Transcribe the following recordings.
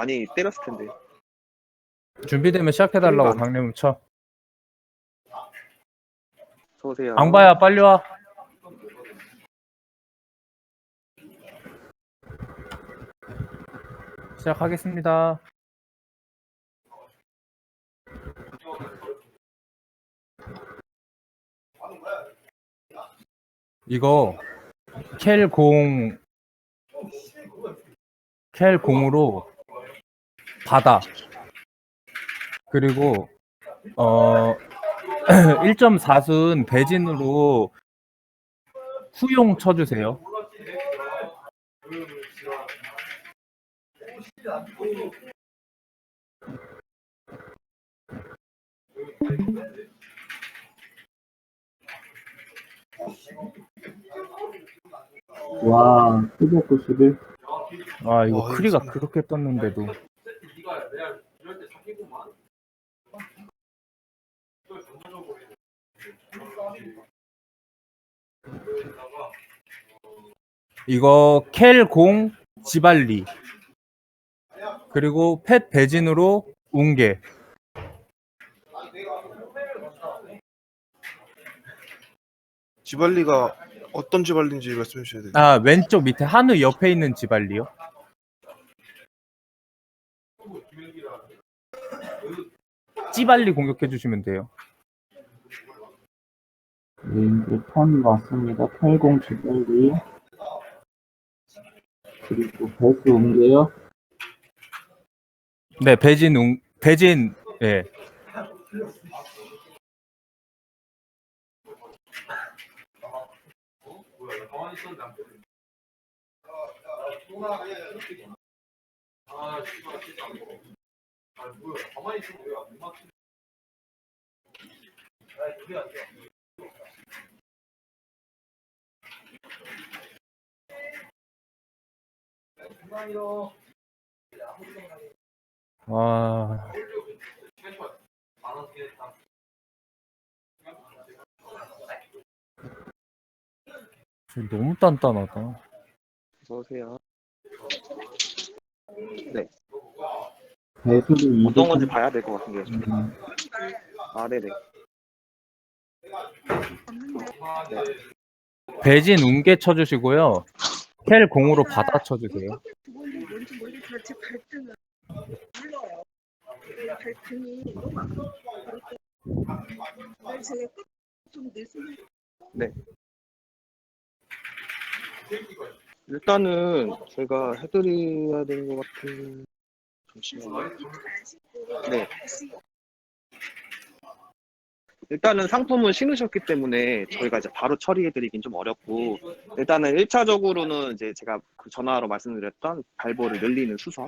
많이 때렸을 텐데. 준비되면 시작해달라고 그러니까. 강림은 쳐. 서세요. 앙바야 빨리 와. 시작하겠습니다. 이거 켈 공 켈 공으로 받아. 그리고 어 1.4순 배진으로 후용 쳐주세요. 와, 791. 아 이거 와, 크리가 이거 그렇게 떴는데도 이거 켈공 지발리. 그리고 펫 배진으로 웅게 지발리가 어떤 지발리인지 말씀해 주셔야 돼요. 아 왼쪽 밑에 한우 옆에 있는 지발리요? 찌발리 공격해 주시면 돼요 네, 턴 왔습니다. 80 지발리. 그리고 배스 옮겨요. 네 배진 웅 배진 예 와. 저 너무 단단하다. 서세요. 배수를 어떤 건지 200. 봐야 될 것 같은데요. 음, 아, 네네. 배진 웅게 쳐주시고요. 켈 공으로 받아 쳐주세요. 제 발등은 몰라요. 발등이 너무. 그래서 제가 좀 내쓰는 일단은 제가 해드려야 되는 것 같은. 잠시만요. 네. 일단은 상품은 신으셨기 때문에 저희가 이제 바로 처리해드리긴 좀 어렵고 일단은 1차적으로는 이제 제가 그 전화로 말씀드렸던 발볼을 늘리는 수선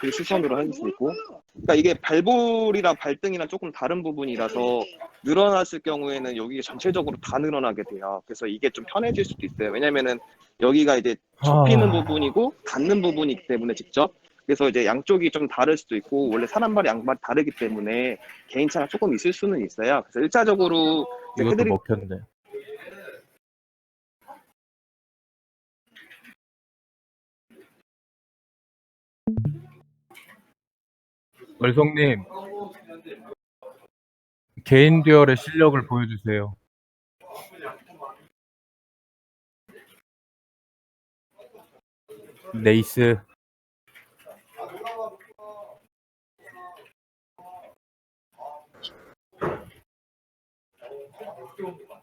그 수선으로 할 수 있고 그러니까 이게 발볼이랑 발등이랑 조금 다른 부분이라서 늘어났을 경우에는 여기 전체적으로 다 늘어나게 돼요. 그래서 이게 좀 편해질 수도 있어요. 왜냐면은 여기가 이제 접히는 아. 부분이고 닿는 부분이기 때문에 직접 그래서 이제 양쪽이 좀 다를 수도 있고 원래 사람발이 양발이 다르기 때문에 개인차가 조금 있을 수는 있어요. 그래서 1차적으로 이것도 해드릴 먹혔네. 월성님 개인 듀얼의 실력을 보여주세요. 네이스 Trump